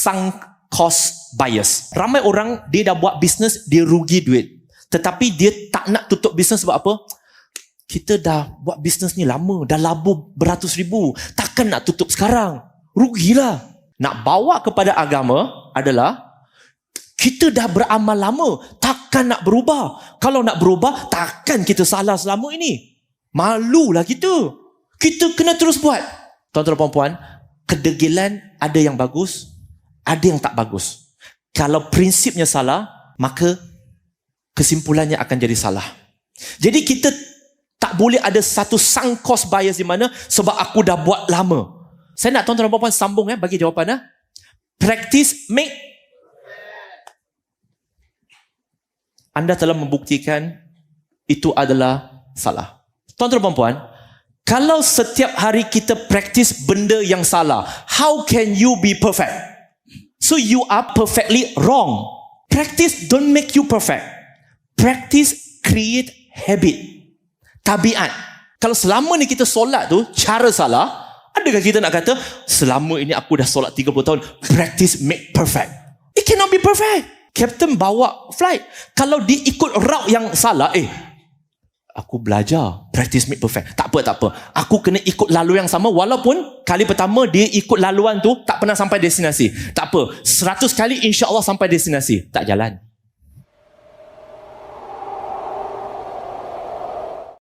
sunk cost bias. Ramai orang dia dah buat bisnes dia rugi duit. Tetapi dia tak nak tutup bisnes sebab apa? Kita dah buat bisnes ni lama, dah labur beratus ribu. Takkan nak tutup sekarang? Rugilah. Nak bawa kepada agama adalah kita dah beramal lama, takkan nak berubah. Kalau nak berubah, takkan kita salah selama ini. Malulah kita. Kita kena terus buat. Tuan-tuan dan puan kedegilan ada yang bagus, ada yang tak bagus. Kalau prinsipnya salah, maka kesimpulannya akan jadi salah. Jadi kita tak boleh ada satu sunk cost bias di mana sebab aku dah buat lama. Saya nak tuan-tuan dan puan sambung ya bagi jawapan ya. Practice make anda telah membuktikan itu adalah salah. Tuan-tuan dan puan, kalau setiap hari kita praktis benda yang salah, how can you be perfect? So you are perfectly wrong. Practice don't make you perfect. Practice create habit. Tabiat. Kalau selama ni kita solat tu cara salah, adakah kita nak kata selama ini aku dah solat 30 tahun, practice make perfect. It cannot be perfect. Captain bawa flight. Kalau dia ikut route yang salah, eh, aku belajar. Practice make perfect. Tak apa tak apa. Aku kena ikut lalu yang sama walaupun kali pertama dia ikut laluan tu tak pernah sampai destinasi. Tak apa. 100 kali insya Allah sampai destinasi. Tak jalan